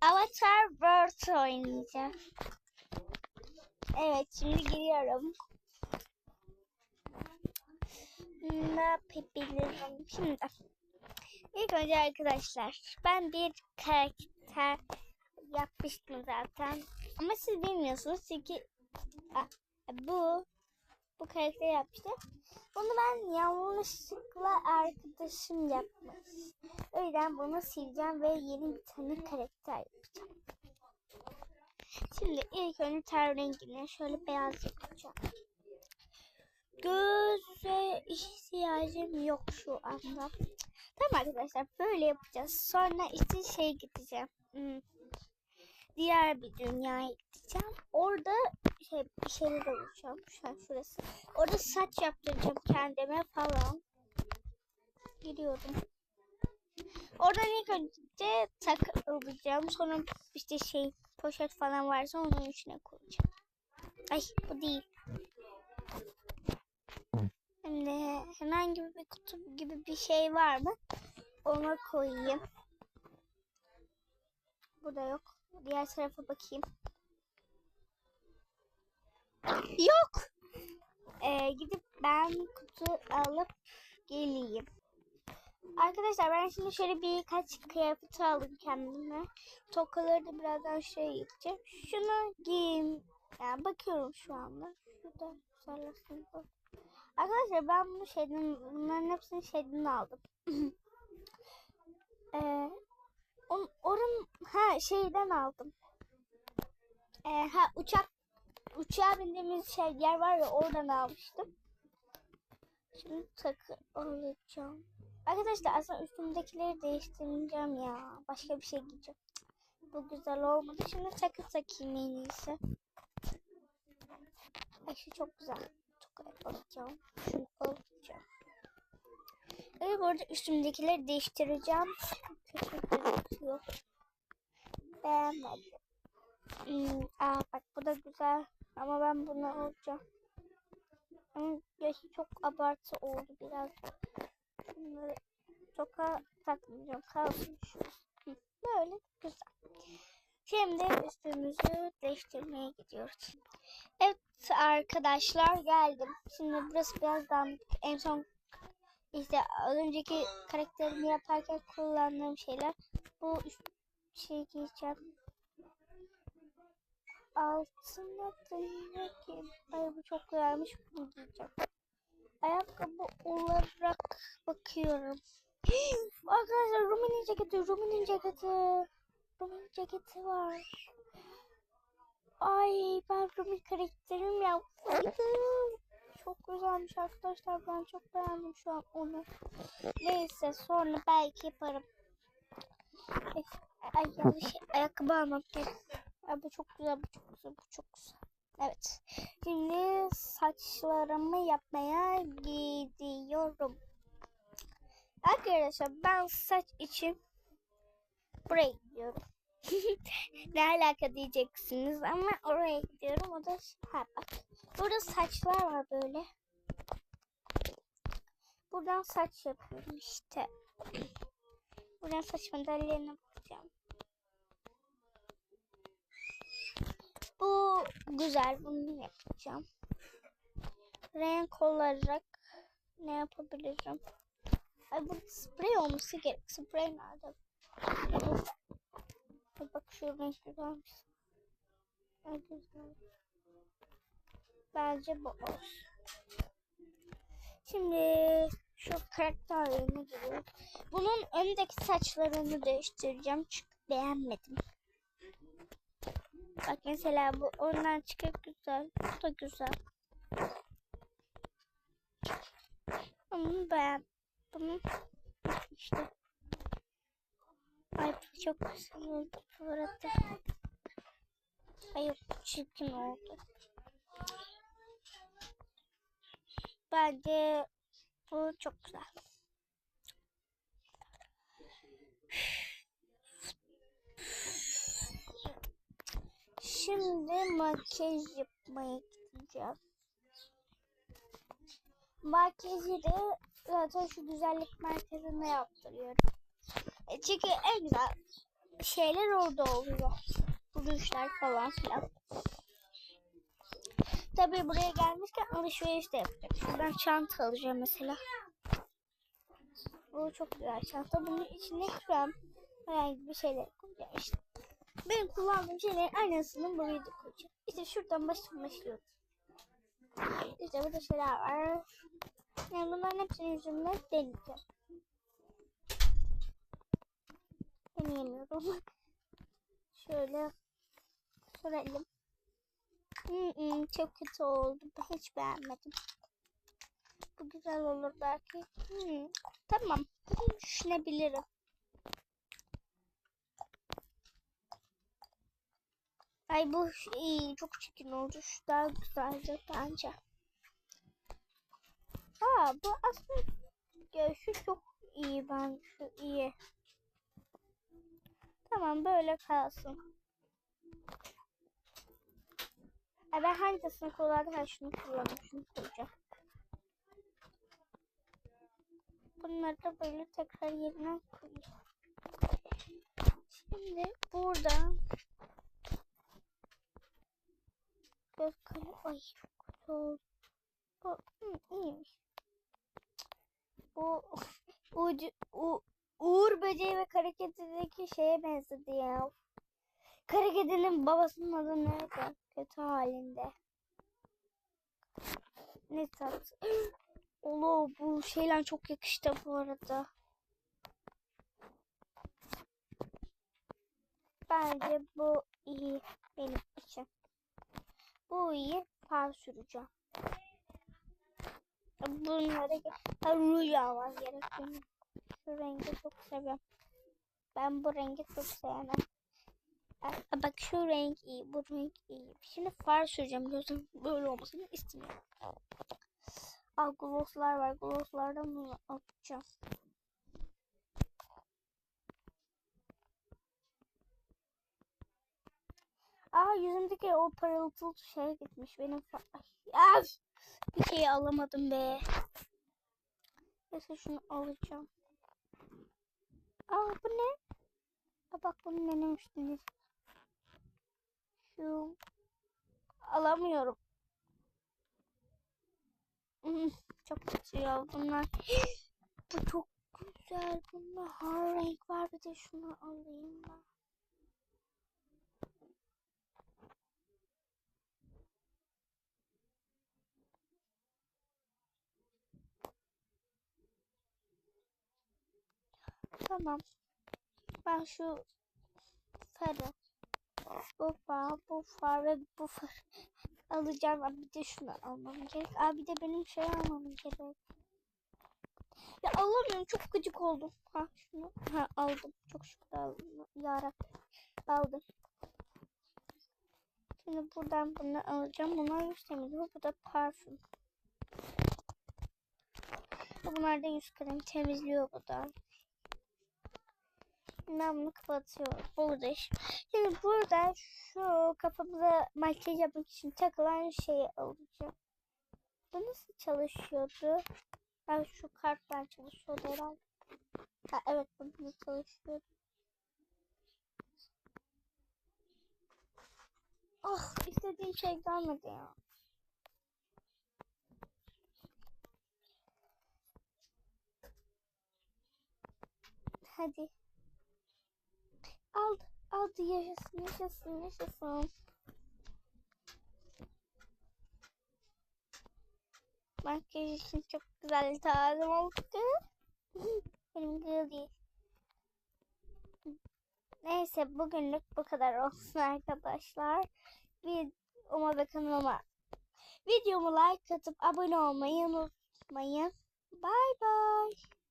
Avatar World oynayacağım. Evet şimdi giriyorum. Ne yapabilirim şimdi? İlk önce arkadaşlar ben bir karakter yapmıştım zaten. Ama siz bilmiyorsunuz çünkü bu bu karakter yapmıştım. Bunu ben yanlışlıkla arkadaşım yapmış. O yüzden bunu sileceğim ve yeni bir tane karakter yapacağım. Şimdi ilk önce ten rengini şöyle beyaz yapacağım. Göze ihtiyacım yok şu anda. Tamam arkadaşlar böyle yapacağız. Sonra işte şey gideceğim. Hmm. Diğer bir dünyaya gideceğim. Orada şey bir şeyler olacağım. Şu an şurası. Orada saç yaptıracağım kendime falan. Gidiyorum. Oradan ilk önce takılacağım. Sonra işte şey poşet falan varsa onun içine koyacağım. Ay bu değil. Şimdi herhangi bir kutu gibi bir şey var mı? Ona koyayım. Burada yok. Diğer tarafa bakayım. Yok. Ee, gidip ben kutu alıp geleyim. Arkadaşlar ben şimdi şöyle birkaç kıyafet aldım kendime. Tokaları da birazdan şuraya gideceğim. Şunu giyeyim. Yani bakıyorum şu anda. Şurada güzellesin. Arkadaşlar ben bunu şeyden, bunların hepsini şeyden aldım. ee, on, oranın, ha şeyden aldım. Ee, ha uçak, uçağa bindiğimiz şey yer var ya oradan almıştım. Şimdi takı alacağım. Arkadaşlar aslında üstümdekileri değiştireceğim ya. Başka bir şey giyeceğim. Bu güzel olmadı. Şimdi takı takayım en iyisi. Ay şu çok güzel. Çok alacağım. Şunu alacağım. Evet bu arada üstümdekileri değiştireceğim. Kötü gözüküyor. Beğenmedim. Hmm, aa bak bu da güzel. Ama ben bunu alacağım. Ama yaşı çok abartı oldu biraz. Bunları toka takmayacağım. Kalsın şu. Böyle güzel. Şimdi üstümüzü değiştirmeye gidiyoruz. Evet arkadaşlar geldim. Şimdi burası biraz dağınık. En son işte az önceki karakterimi yaparken kullandığım şeyler. Bu şey giyeceğim. Altına ki ay bu çok güzelmiş bunu giyeceğim. Ayakkabı olarak bakıyorum. Arkadaşlar Rumi'nin ceketi, Rumi'nin ceketi. Rumi'nin ceketi var. Ay ben Rumi karakterim yaptım. Çok güzelmiş arkadaşlar. Ben çok beğendim şu an onu. Neyse sonra belki yaparım. Ay, yanlış ayakkabı almam gerek. Ay, bu çok güzel, bu çok güzel, bu çok güzel. Evet. Şimdi saçlarımı yapmaya gidiyorum. Arkadaşlar ben saç için buraya gidiyorum. ne alaka diyeceksiniz ama oraya gidiyorum. O da ha bak. Burada saçlar var böyle. Buradan saç yapıyorum işte. Buradan saç modellerine bakacağım. Bu güzel. Bunu yapacağım. Renk olarak ne yapabilirim? Ay bu sprey olması gerek. Sprey nerede? Bak şu renk güzelmiş. Ay güzel. Bence bu olsun. Şimdi şu karakter yerine giriyorum. Bunun öndeki saçlarını değiştireceğim çünkü beğenmedim. Bak mesela bu ondan çıkıp güzel. Bu da güzel. Bunu beğen. Bunu işte. Ay çok güzel oldu bu arada. Ay yok çirkin oldu. Bence bu çok güzel. Şimdi makyaj yapmaya gideceğim. Makyajı da zaten şu güzellik merkezinde yaptırıyorum. E çünkü en güzel şeyler orada oluyor. Buluşlar falan filan. Tabii buraya gelmişken alışveriş de yapacağım. Şuradan çanta alacağım mesela. Bu çok güzel çanta. Bunun içine krem herhangi bir şeyler koyacağım işte. Benim kullandığım şeylerin aynısını buraya da koyacağım. İşte şuradan başım başlıyoruz. İşte burada şeyler var. Yani bunların hepsini yüzümden deneyeceğim. Deneyemiyorum. Şöyle sürelim. Çok kötü oldu. Hiç beğenmedim. Bu güzel olur belki. Hmm, tamam. Bunu düşünebilirim. Ay bu iyi, çok çirkin oldu. Şu daha güzeldi bence. Aa bu aslında ya şu çok iyi ben şu iyi. Tamam böyle kalsın. Ay ben hangisini kullandım? Ha şunu kullandım. Şunu koyacağım. Bunları da böyle tekrar yerine koyayım. Şimdi burada göz kalemi ay çok. Bu iyiymiş. Bu ucu, u, Uğur böceği ve kara kedideki şeye benzedi ya. Kara kedinin babasının adı neydi? Kötü halinde. Ne tat? Olo bu şeyler çok yakıştı bu arada. Bence bu iyi benim için. Bu iyi far süreceğim. Bunlara ruj almam gerek. Şu rengi çok seviyorum. Ben bu rengi çok sevmem. Bak şu renk iyi, bu renk iyi. Şimdi far süreceğim. Gözüm böyle olmasını istemiyorum. Aa, glosslar var. Glosslardan bunu atacağım. Aa yüzümdeki o parıltılı şey gitmiş. Benim Ay, bir şey alamadım be. Neyse şunu alacağım. Aa bu ne? Aa, bak bunu denemiştiniz. Şu alamıyorum. Hmm, Çok kötü ya bunlar. Bu çok güzel. Bunda her renk var. Bir de şunu alayım ben. Tamam. Ben şu farı, far, bu far ve bu far alacağım. Abi bir de şunu almam gerek. Abi de benim şey almam gerek. Ya alamıyorum. Çok gıcık oldum. Ha şunu. Ha aldım. Çok şükür aldım. Yarabbim. Aldım. Şimdi buradan bunu alacağım. Bunlar yüz temizliyor. Bu da parfüm. Bunlar da yüz kremi temizliyor bu da. Ben bunu kapatıyorum. Burada. Şimdi burada şu kafamıza makyaj yapmak için takılan şeyi alacağım. Bu nasıl çalışıyordu? Ha, şu karttan çalışıyordu herhalde. Ha, evet bu çalışıyordu. Oh istediğim şey gelmedi ya. Hadi. Aldı yaşasın yaşasın yaşasın. Makyaj için çok güzel tarzım oldu. Benim güzel değil. Neyse bugünlük bu kadar olsun arkadaşlar. Videoma ve kanalıma videomu like atıp abone olmayı unutmayın. Bye bye.